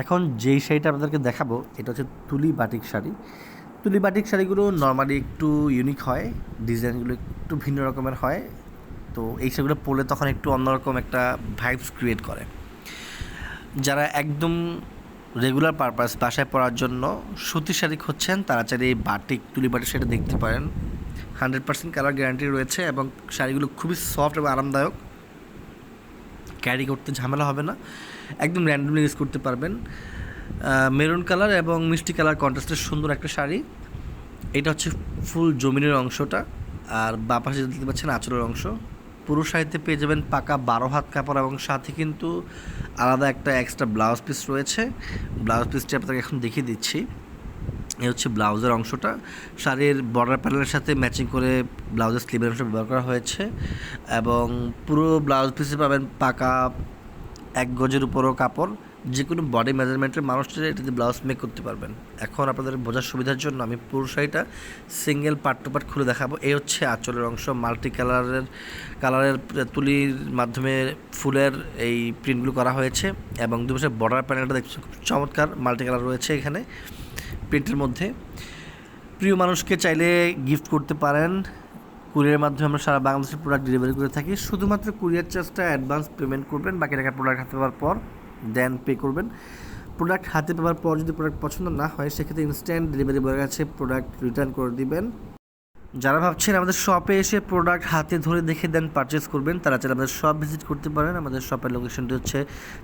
এখন যেই শাড়িটা আপনাদেরকে দেখাবো, এটা হচ্ছে তুলি বাটিক শাড়ি। তুলি বাটিক শাড়িগুলো নর্মালি একটু ইউনিক হয় ডিজাইনগুলো একটু ভিন্ন রকমের হয়। তো এই শাড়িগুলো পরলে তখন একটু অন্যরকম একটা ভাইবস ক্রিয়েট করে। যারা একদম রেগুলার পারপাস বাসায় পরার জন্য সুতির শাড়ি খুঁজছেন, তারা চাইলে এই বাটিক, তুলি বাটিক শাড়ি দেখতে পারেন। হান্ড্রেড পার্সেন্ট কালার গ্যারান্টি রয়েছে এবং শাড়িগুলো খুবই সফট এবং আরামদায়ক। ক্যারি করতে ঝামেলা হবে না। একদম র্যান্ডমলি ইউজ করতে পারবেন। মেরুন কালার এবং মিষ্টি কালার কন্ট্রাস্টের সুন্দর একটা শাড়ি। এটা হচ্ছে ফুল জমিনের অংশটা। আর বাপাশে দেখতে পাচ্ছেন আঁচলের অংশ। পুরো শাড়িতে পেয়ে যাবেন পাকা বারো হাত কাপড় এবং সাথে কিন্তু আলাদা একটা এক্সট্রা ব্লাউজ পিস রয়েছে। ব্লাউজ পিসটি আপনাকে এখন দেখিয়ে দিচ্ছি। এই হচ্ছে ব্লাউজের অংশটা। শাড়ির বর্ডার প্যানেলের সাথে ম্যাচিং করে ব্লাউজের স্লিভের অংশ ব্যবহার করা হয়েছে এবং পুরো ব্লাউজ পিসে পাবেন পাকা এক গজের উপরও কাপড়। যে কোনো বডি মেজারমেন্টের মানুষটা এটা দিয়ে ব্লাউজ মেক করতে পারবেন। এখন আপনাদের বোঝার সুবিধার জন্য আমি পুরো শাড়িটা সিঙ্গেল পার্ট টু পার্ট খুলে দেখাবো। এই হচ্ছে আঁচলের অংশ মাল্টি কালারের কালারের তুলির মাধ্যমে ফুলের এই প্রিন্টগুলো করা হয়েছে এবং দুপাশে বর্ডার প্যানেলটা দেখছি খুব চমৎকার মাল্টি কালার রয়েছে এখানে। প্রিন্টের মধ্যে। প্রিয় মানুষকে চাইলে গিফট করতে পারেন। কুরিয়ারের মাধ্যমে আমরা সারা বাংলাদেশের প্রোডাক্ট ডেলিভারি করে থাকি। শুধুমাত্র কুরিয়ার চার্জটা অ্যাডভান্স পেমেন্ট করবেন, বাকি টাকা প্রোডাক্ট হাতে পাওয়ার পর দেন পে করবেন। প্রোডাক্ট হাতে পাওয়ার পর যদি প্রোডাক্ট পছন্দ না হয়, সেক্ষেত্রে ইনস্ট্যান্ট ডেলিভারি বয়ের কাছে প্রোডাক্ট রিটার্ন করে দিবেন। যারা ভাবছেন আমাদের শপে এসে প্রোডাক্ট হাতে ধরে দেখে দেন পারচেস করবেন, তারা চাইলে আমাদের শপ ভিজিট করতে পারেন। আমাদের শপের লোকেশনটি হচ্ছে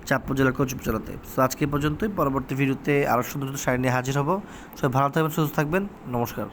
চাঁদপুর জেলার কচুপচলাতে। সো আজকে পর্যন্তই। পরবর্তী ভিডিওতে আরও সুন্দর সুন্দর শাড়ি নিয়ে হাজির হব। সবাই ভালো থাকবেন, সুস্থ থাকবেন। নমস্কার।